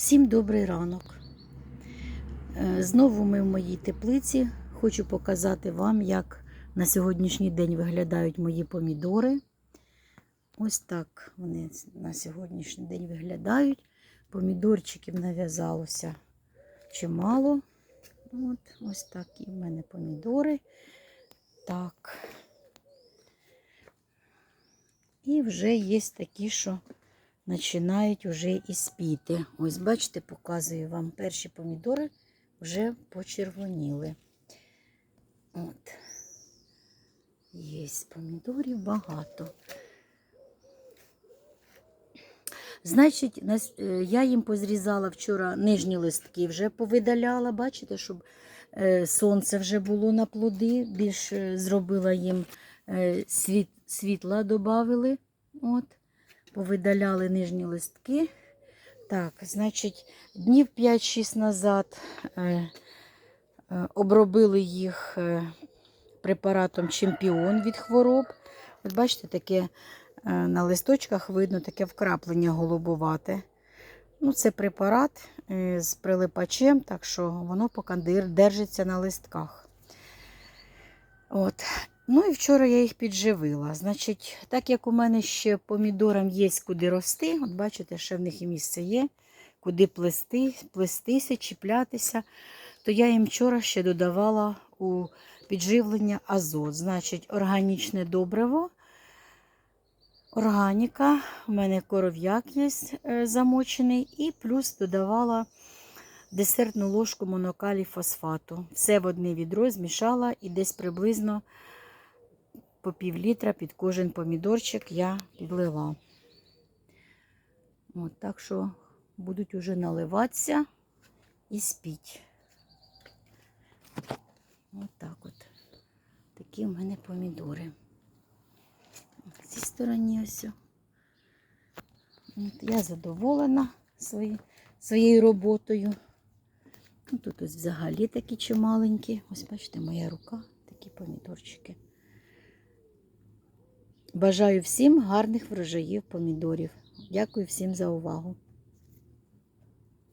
Всім добрий ранок. Е, Знову ми в моїй теплиці. Хочу показати вам, як на сьогоднішній день виглядають мої помідори. Ось так вони на сьогоднішній день виглядають. Помідорчиків нав'язалося чимало. От, ось такі в мене помідори. Так. І вже є такі, що починають вже і спіти. Ось, бачите, показую вам перші помідори вже почервоніли. От. Є помідорів багато. Значить, е, я їм позрізала вчора нижні листки, вже повидаляла, бачите, щоб е, сонце вже було на плоди. Більше зробила їм е, світ, світла додавили. От повидаляли нижні листки. Так, значить, днів 5-6 назад е, е, обробили їх е, препаратом чемпіон від хвороб. От бачите, таке на листочках видно таке вкраплення голубовате. Ну, це препарат з прилипачем, так що воно поки держиться на листках. От. Ну і вчора я їх підживила. Значить, так як у мене ще помідорам є куди рости, от бачите, ще в них і місце є, куди плести, плестися, чіплятися, то я їм вчора ще додавала у підживлення азот. Значить, органічне добриво, органіка, у мене коров'як є е, замочений, і плюс додавала десертну ложку монокалій фосфату. Все в одне відро змішала і десь приблизно по пів літра під кожен помідорчик я підлила. От, так що будуть уже наливатися і спіть. От так от. Такі в мене помідори. В цій стороні ось. От, я задоволена свої, своєю роботою. Ну, тут ось взагалі такі чималенькі. Ось бачите, моя рука, такі помідорчики. Бажаю всім гарних врожаїв помідорів. Дякую всім за увагу.